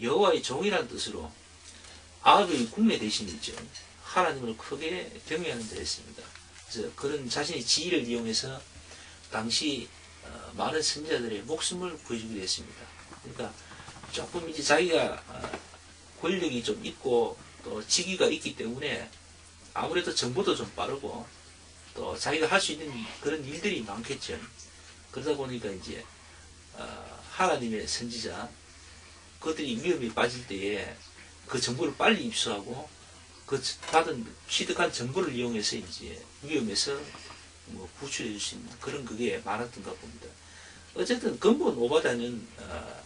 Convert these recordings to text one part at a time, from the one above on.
여호와의 종이라는 뜻으로 아합의 국내 대신이죠. 하나님을 크게 경외하는 데 했습니다. 그래서 그런 자신의 지위를 이용해서 당시 어, 많은 선지자들의 목숨을 구해주기도 했습니다. 그러니까 조금 이제 자기가 어, 권력이 좀 있고 또 직위가 있기 때문에 아무래도 정보도 좀 빠르고 또 자기가 할 수 있는 그런 일들이 많겠죠. 그러다 보니까 이제 어, 하나님의 선지자 그들이 위험에 빠질 때에 그 정보를 빨리 입수하고 그 받은 취득한 정보를 이용해서 이제 위험에서 뭐 구출해 줄 수 있는 그런 그게 많았던가 봅니다. 어쨌든 근본 오바다는 어,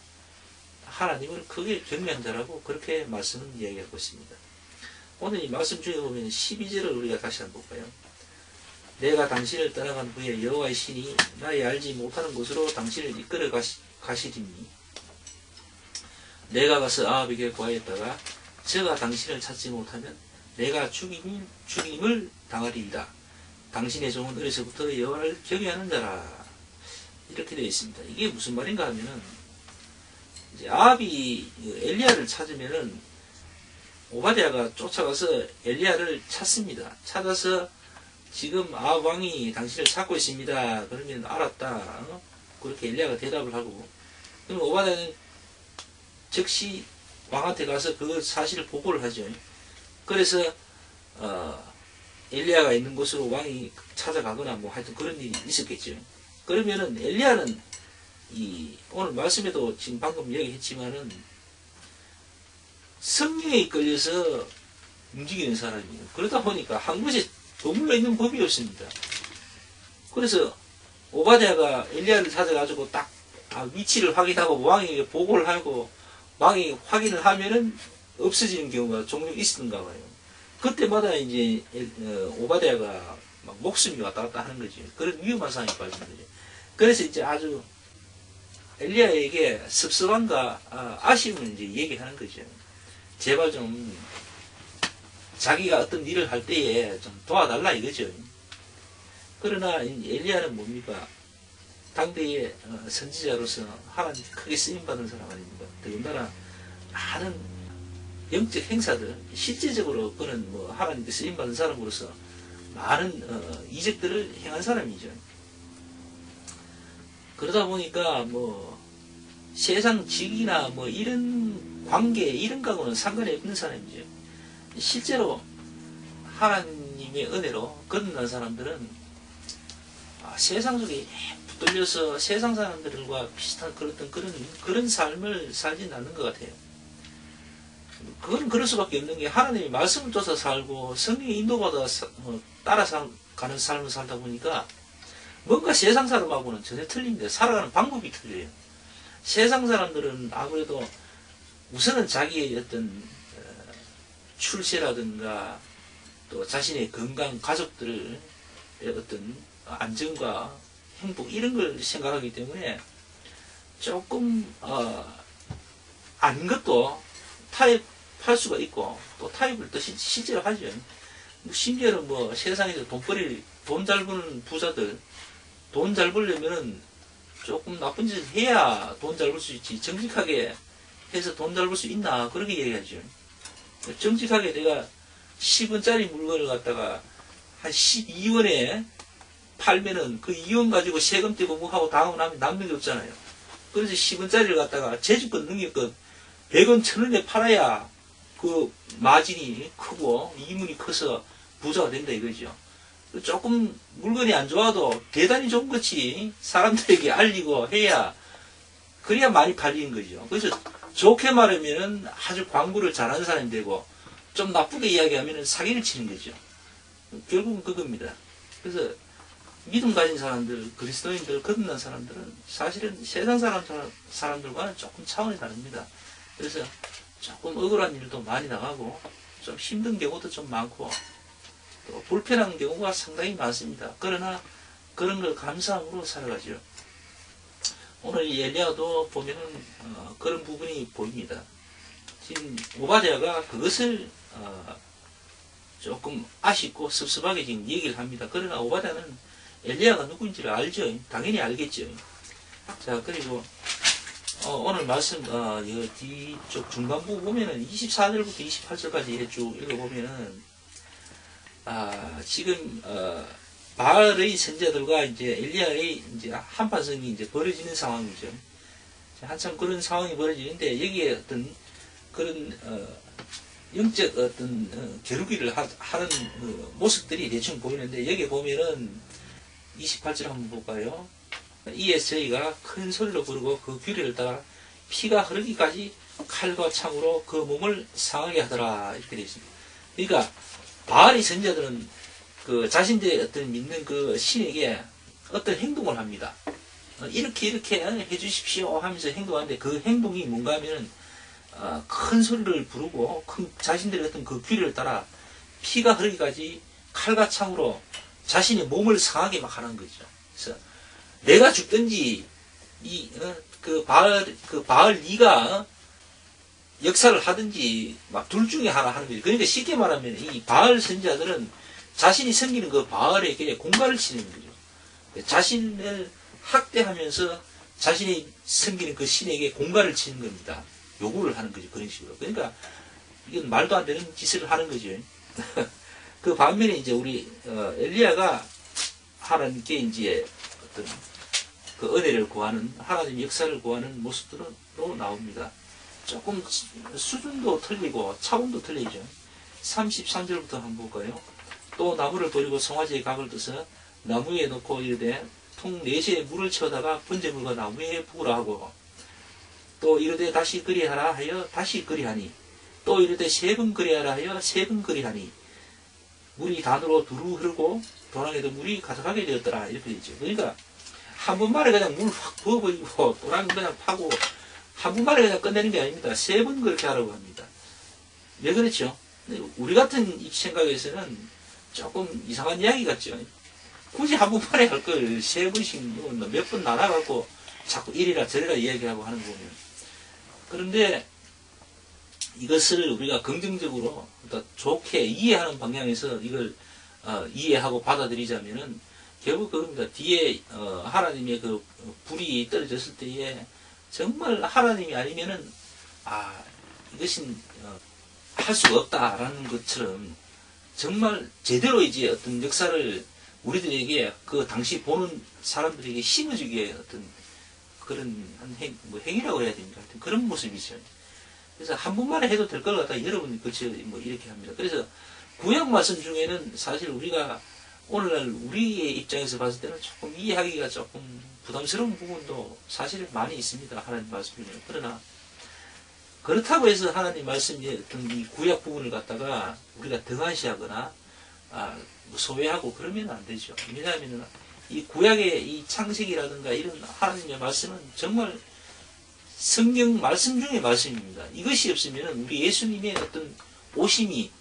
하나님을 크게 경외한다라고 그렇게 말씀을 이야기하고 있습니다. 오늘 이 말씀 중에 보면 12절을 우리가 다시 한번 볼까요? 내가 당신을 떠나간 후에 여호와의 신이 나의 알지 못하는 곳으로 당신을 이끌어 가시, 가시리니 내가 가서 아합에게 구하였다가 저가 당신을 찾지 못하면 내가 죽임, 죽임을 당하리이다. 당신의 종은 어려서부터 여호와를 경외하는 자라. 이렇게 되어 있습니다. 이게 무슨 말인가 하면은 이제 아합이 엘리야를 찾으면은 오바댜가 쫓아가서 엘리야를 찾습니다. 찾아서 지금 아합 왕이 당신을 찾고 있습니다. 그러면 알았다. 어? 그렇게 엘리야가 대답을 하고 그럼 오바댜는 즉시 왕한테 가서 그 사실을 보고를 하죠. 그래서 어, 엘리야가 있는 곳으로 왕이 찾아가거나 뭐 하여튼 그런 일이 있었겠죠. 그러면은 엘리야는 이 오늘 말씀에도 지금 방금 얘기했지만은 성령에 이끌려서 움직이는 사람이에요. 그러다 보니까 한 곳에 머물러 있는 법이 없습니다. 그래서 오바댜가 엘리야를 찾아가지고 딱 아, 위치를 확인하고 왕에게 보고를 하고 왕이 확인을 하면은 없어지는 경우가 종종 있었는가 봐요. 그때마다 이제 어, 막 목숨이 왔다 갔다 하는 거죠. 그런 위험한 상황에 빠진 거죠. 그래서 이제 아주 엘리야에게 섭섭함과 아, 쉬움을 이제 얘기하는 거죠. 제발 좀 자기가 어떤 일을 할 때에 좀 도와달라 이거죠. 그러나 엘리야는 뭡니까? 당대의 어, 선지자로서 하나님 크게 쓰임받은 사람 아닙니까? 더군다나 많은 영적 행사들, 실제적으로 그는 뭐 하나님께 쓰임받은 사람으로서 많은 어, 이적들을 행한 사람이죠. 그러다 보니까 뭐 세상 직이나 뭐 이런 관계 이런 거하고는 상관이 없는 사람이죠. 실제로 하나님의 은혜로 거듭난 사람들은 아, 세상 속에 붙들려서 세상 사람들과 비슷한 그런 그런 그런 삶을 살진 않는 것 같아요. 그건 그럴 수밖에 없는 게 하나님의 말씀을 쫓아 살고 성령의 인도받아 사, 어, 따라 살, 가는 삶을 살다 보니까 뭔가 세상 사람하고는 전혀 틀린데 살아가는 방법이 틀려요. 세상 사람들은 아무래도 우선은 자기의 어떤 어, 출세라든가 또 자신의 건강, 가족들의 어떤 안정과 행복 이런 걸 생각하기 때문에 조금 어, 아닌 것도 타협할 수가 있고 또 타협을 또 시, 실제로 하죠. 심지어는 뭐 세상에서 돈벌이 돈 잘 버는 부자들 돈 잘 벌려면은 조금 나쁜 짓을 해야 돈 잘 벌 수 있지 정직하게 해서 돈 잘 벌 수 있나 그렇게 얘기하죠. 정직하게 내가 10원짜리 물건을 갖다가 한 12원에 팔면은 그 2원 가지고 세금 떼고 뭐 하고 다음 하면 남는 게 없잖아요. 그래서 10원짜리를 갖다가 제주껏 능력껏 100원, 1000원에 팔아야 그 마진이 크고 이문이 커서 부자가 된다 이거죠. 조금 물건이 안 좋아도 대단히 좋은 것이 사람들에게 알리고 해야 그래야 많이 팔리는 거죠. 그래서 좋게 말하면은 아주 광고를 잘하는 사람이 되고 좀 나쁘게 이야기하면은 사기를 치는 거죠. 결국은 그겁니다. 그래서 믿음 가진 사람들, 그리스도인들, 거듭난 사람들은 사실은 세상 사람, 사람들과는 조금 차원이 다릅니다. 그래서 조금 억울한 일도 많이 나가고 좀 힘든 경우도 좀 많고 또 불편한 경우가 상당히 많습니다. 그러나 그런 걸 감사함으로 살아가죠. 오늘 이 엘리야도 보면은 어, 그런 부분이 보입니다. 지금 오바댜가 그것을 어, 조금 아쉽고 섭섭하게 지금 얘기를 합니다. 그러나 오바댜는 엘리야가 누구인지를 알죠. 당연히 알겠죠. 자 그리고 어, 오늘 말씀, 어, 이 뒤쪽 중간부 보면은 24절부터 28절까지 이렇게 쭉 읽어보면은, 아, 지금, 어, 바알의 선자들과 이제 엘리야의 이제 한판성이 이제 벌어지는 상황이죠. 한참 그런 상황이 벌어지는데 여기에 어떤 그런, 어, 영적 어떤 어, 겨루기를 하, 하는 그 모습들이 대충 보이는데 여기 보면은 28절 한번 볼까요? 저희가 큰 소리로 부르고 그 귀를 따라 피가 흐르기까지 칼과 창으로 그 몸을 상하게 하더라 이렇게 되어 있습니다. 그러니까 바알의 선자들은 그 자신들의 어떤 믿는 그 신에게 어떤 행동을 합니다. 어, 이렇게 이렇게 해주십시오 하면서 행동하는데 그 행동이 뭔가 하면은 어, 큰 소리를 부르고 큰 자신들의 어떤 그 귀를 따라 피가 흐르기까지 칼과 창으로 자신의 몸을 상하게 막 하는 거죠. 그래서 내가 죽든지 이그 바알 그 바알 네가 어, 역사를 하든지 막 둘 중에 하나 하는 거죠. 그러니까 쉽게 말하면 이 바알 선자들은 자신이 섬기는 그 바알에게 공갈을 치는 거죠. 자신을 학대하면서 자신이 섬기는 그 신에게 공갈을 치는 겁니다. 요구를 하는 거죠. 그런 식으로. 그러니까 이건 말도 안 되는 짓을 하는 거죠. 그 반면에 이제 우리 어, 엘리야가 하나님께 이제 어떤 그 은혜를 구하는 하나님 역사를 구하는 모습들로 나옵니다. 조금 수준도 틀리고 차원도 틀리죠. 33절부터 한번 볼까요? 또 나무를 버리고 송아지의 각을 떠서 나무 에 놓고 이르되 통 네시에 물을 채우다가 번제물과 나무에 부으라 하고 또 이르되 다시 그리하라 하여 다시 그리하니 또 이르되 세 번 그리하라 하여 세 번 그리하니 물이 단으로 두루 흐르고 도랑에도 물이 가득하게 되었더라 이렇게 되죠. 그러니까 한 번만에 그냥 물 확 부어버리고 도랑 그냥 파고 한 번만에 그냥 끝내는 게 아닙니다. 세 번 그렇게 하라고 합니다. 왜 그렇죠? 우리 같은 생각에서는 조금 이상한 이야기 같죠. 굳이 한 번만에 할 걸 세 번씩 몇 번 나눠갖고 자꾸 이리라 저리라 이야기하고 하는 거 보면. 그런데 이것을 우리가 긍정적으로 좋게 이해하는 방향에서 이걸 어, 이해하고 받아들이자면은 결국 그겁니다. 뒤에 어, 하나님의 그 불이 떨어졌을 때에 정말 하나님이 아니면은 아 이것은 어, 할 수가 없다라는 것처럼 정말 제대로 이제 어떤 역사를 우리들에게 그 당시 보는 사람들에게 심어주기에 어떤 그런 한 행, 뭐 행위라고 해야 됩니까? 그런 모습이죠. 그래서 한 번만에 해도 될 걸 갖다 여러분이 그치 뭐 이렇게 합니다. 그래서 구약 말씀 중에는 사실 우리가 오늘날 우리의 입장에서 봤을 때는 조금 이해하기가 조금 부담스러운 부분도 사실 많이 있습니다. 하나님 말씀 중에. 그러나 그렇다고 해서 하나님 말씀의 어떤 이 구약 부분을 갖다가 우리가 등한시하거나 아, 뭐 소외하고 그러면 안 되죠. 왜냐하면 이 구약의 이 창세기라든가 이런 하나님의 말씀은 정말 성경 말씀 중의 말씀입니다. 이것이 없으면 우리 예수님의 어떤 오심이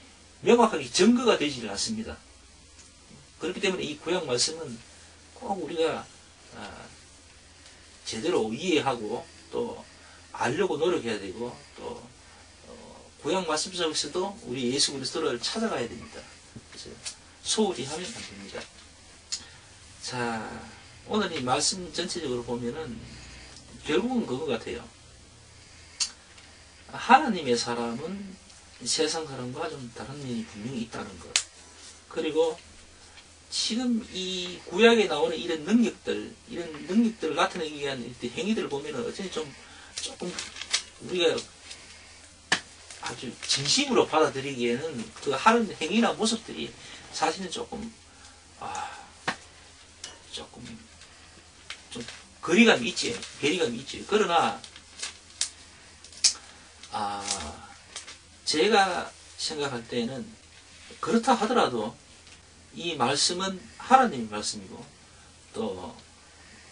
명확하게 증거가 되지를 않습니다. 그렇기 때문에 이 구약 말씀은 꼭 우리가 아, 제대로 이해하고 또 알려고 노력해야 되고 또 어, 구약 말씀 속에서도 우리 예수 그리스도를 찾아가야 됩니다. 그래서 소홀히 하면 안 됩니다. 자, 오늘 이 말씀 전체적으로 보면은 결국은 그거 같아요. 하나님의 사람은 세상 사람과 좀 다른 면이 분명히 있다는 것. 그리고 지금 이 구약에 나오는 이런 능력들, 이런 능력들을 나타내기 위한 행위들을 보면은 어쩐지 좀 조금 우리가 아주 진심으로 받아들이기에는 그 하는 행위나 모습들이 사실은 조금 아 조금 좀 거리감이 있지 괴리감이 있지 그러나 아 제가 생각할 때는 그렇다 하더라도 이 말씀은 하나님의 말씀이고 또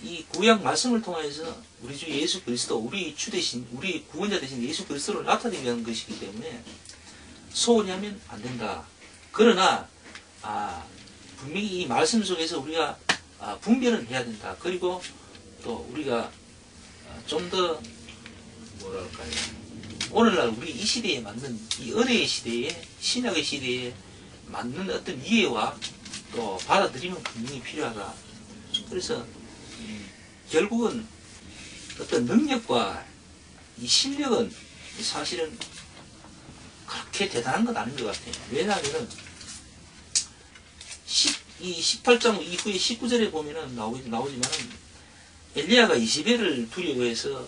이 구약 말씀을 통해서 우리 주 예수 그리스도 우리 주 대신 우리 구원자 대신 예수 그리스도를 나타내기 위한 것이기 때문에 소홀히 하면 안 된다. 그러나 아, 분명히 이 말씀 속에서 우리가 아, 분별은 해야 된다. 그리고 또 우리가 아, 좀더 뭐랄까요. 오늘날 우리 이 시대에 맞는 이 은혜의 시대에 신약의 시대에 맞는 어떤 이해와 또 받아들이면 분명히 필요하다. 그래서 결국은 어떤 능력과 이 실력은 사실은 그렇게 대단한 건 아닌 것 같아요. 왜냐하면은 10, 이 18장 이후에 19절에 보면은 나오지, 나오지만은 엘리야가 이시벨을 두려워해서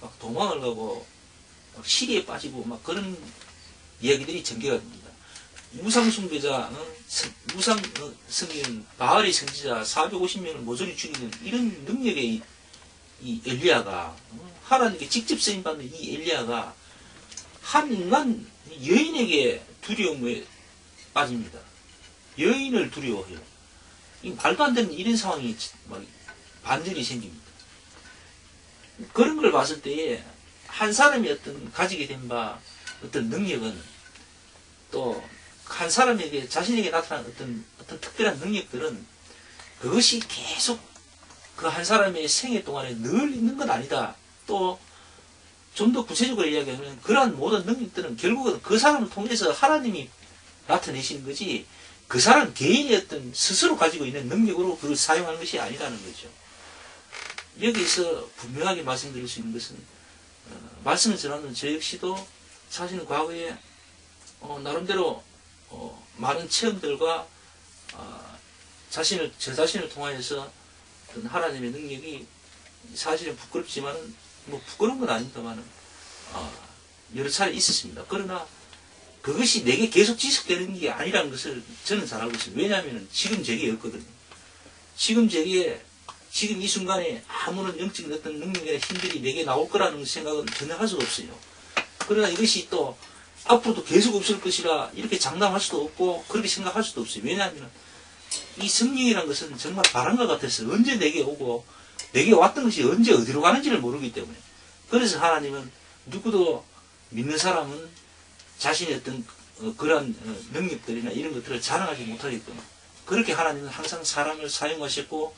막 도망을 가고 막 시리에 빠지고 막 그런 이야기들이 전개가 됩니다. 무상 숭배자, 어, 성- 무상 어, 성기는 바알의 선지자 450명을 모조리 죽이는 이런 능력의 이, 이 엘리야가 어, 하나님께 직접 쓰임 받는 이 엘리야가 한 인간 여인에게 두려움에 빠집니다. 여인을 두려워해요. 이 말도 안 되는 이런 상황이 막 반전이 생깁니다. 그런 걸 봤을 때에 한 사람이 어떤 가지게 된 바 어떤 능력은 또 한 사람에게 자신에게 나타난 어떤 어떤 특별한 능력들은 그것이 계속 그 한 사람의 생애 동안에 늘 있는 건 아니다. 또 좀 더 구체적으로 이야기하면 그러한 모든 능력들은 결국은 그 사람을 통해서 하나님이 나타내시는 거지 그 사람 개인의 어떤 스스로 가지고 있는 능력으로 그걸 사용하는 것이 아니라는 거죠. 여기서 분명하게 말씀드릴 수 있는 것은 어, 말씀을 전하는 저 역시도 사실은 과거에 어, 나름대로 어, 많은 체험들과 어, 자신을 저 자신을 통하여서 어떤 하나님의 능력이 사실은 부끄럽지만은 뭐 부끄러운 건 아닙니다만은 어, 여러 차례 있었습니다. 그러나 그것이 내게 계속 지속되는 게 아니라는 것을 저는 잘 알고 있습니다. 왜냐하면 지금 제게 없거든요. 지금 제게 지금 이 순간에 아무런 영적인 어떤 능력이나 힘들이 내게 나올 거라는 생각은 전혀 할 수가 없어요. 그러나 이것이 또 앞으로도 계속 없을 것이라 이렇게 장담할 수도 없고 그렇게 생각할 수도 없어요. 왜냐하면 이 성령이라는 것은 정말 바람과 같아서 언제 내게 오고 내게 왔던 것이 언제 어디로 가는지를 모르기 때문에 그래서 하나님은 누구도 믿는 사람은 자신의 어떤 어, 그러한 어, 능력들이나 이런 것들을 자랑하지 못하게끔 그렇게 하나님은 항상 사람을 사용하셨고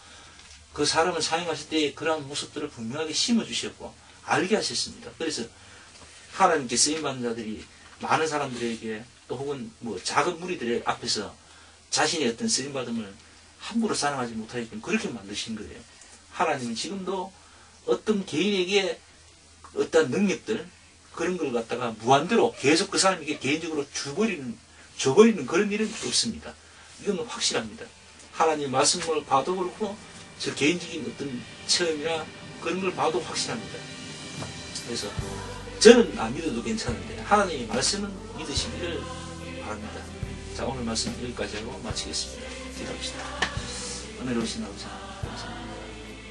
그 사람을 사용하실 때 그러한 모습들을 분명하게 심어주셨고 알게 하셨습니다. 그래서 하나님께 쓰임받는 자들이 많은 사람들에게 또 혹은 뭐 작은 무리들의 앞에서 자신의 어떤 쓰임받음을 함부로 자랑하지 못하게끔 그렇게 만드신 거예요. 하나님은 지금도 어떤 개인에게 어떤 능력들 그런 걸 갖다가 무한대로 계속 그 사람에게 개인적으로 줘버리는 줘버리는 그런 일은 없습니다. 이건 확실합니다. 하나님 말씀을 봐도 그렇고 저 개인적인 어떤 체험이나 그런 걸 봐도 확실합니다. 그래서 저는 안 믿어도 괜찮은데 하나님의 말씀은 믿으시기를 바랍니다. 자 오늘 말씀 여기까지 하고 마치겠습니다. 기도합시다. 은혜로우신 아버지 감사합니다.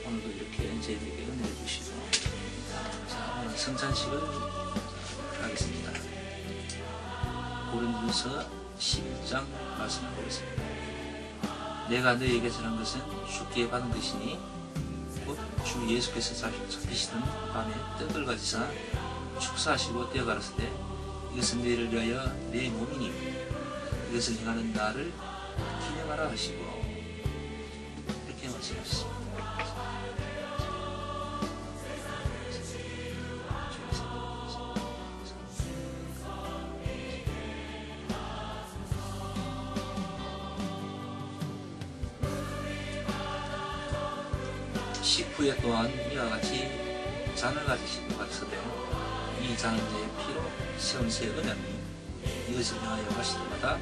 오늘도 이렇게 저희들에게 은혜를 주시고 자 오늘 성찬식을 하겠습니다. 고린도서 11장 말씀을 보겠습니다. 내가 너에게 전한 것은 쉽게 받은 것이니 곧 주 예수께서 잡히시던 밤에 떡을 가지사 축사하시고 떼어 가라사대 이것은 너희를 위하여 내 몸이니 이것을 행하는 나를 기념하라 하시고 이렇게 말씀하셨습니다. 식후에 또한 이와 같이 잔을 가지시고 가서되 이 잔은 제 피로 새 은혜니 이것을 향하여 하실 때마다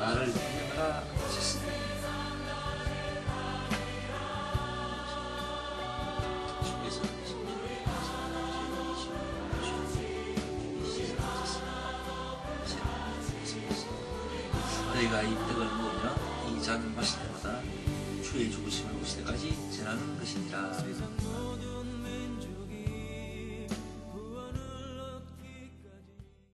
나를 기념하라 하셨습니다. 너희가 이 떡을 먹으며 이 잔을 마실 때마다 주의 죽으심을 오실 때까지 전하는 것이니라.